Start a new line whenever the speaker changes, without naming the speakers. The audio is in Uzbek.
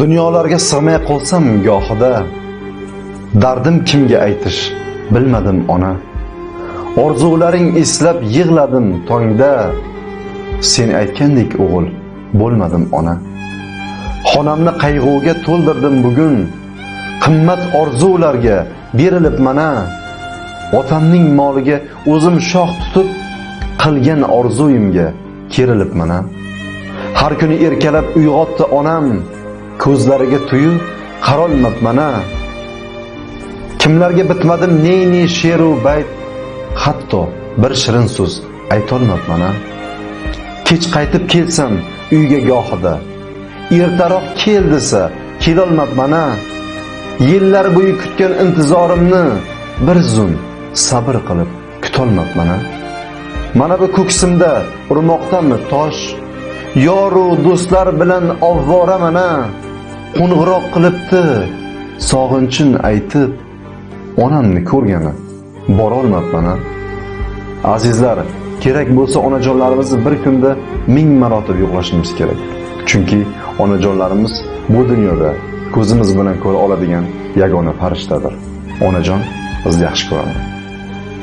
Dunyolarga sig'may qolsam gohida dardim kimga aytish bilmadim ona. Orzularing eslab yig'ladim tongda. Sen aytgandek o'g'il bo'lmadim ona. Xonamni qayg'uga to'ldirdim bugun. Qimmat orzularga berilib mana. Otamning moliga o'zim shoh tutib qilgan orzuyimga kerilib mana. Har kuni erkalab uyg'otdi onam, ko'zlariga tuyib qarolmabmana. Kimlarga bitmadim ne ne she'ru bayt, hatto bir shirin so'z aytolmabmana. Kech qaytib kelsam uyga gohida, ertaroq kel desa kelolmabmana. Yillar bo'yi kutgan intizorimni bir zum sabr qilib kutolmabmana. Mana bu ko'ksimda urmoqdami tosh, yoru do'stlar bilan ovvora mana qo'ng'iroq qilibdi. Sog'inchin aytib onamni ko'rgani borolmabman azizlar kerak bo'lsa onajonlarimizni bir kunda ming marotaba yo'qlashimiz kerak. Chunki onajonlarimiz bu dunyoda ko'zimiz bilan ko'ra oladigan yagona farishtadir. Onajon bizni yaxshi ko'raman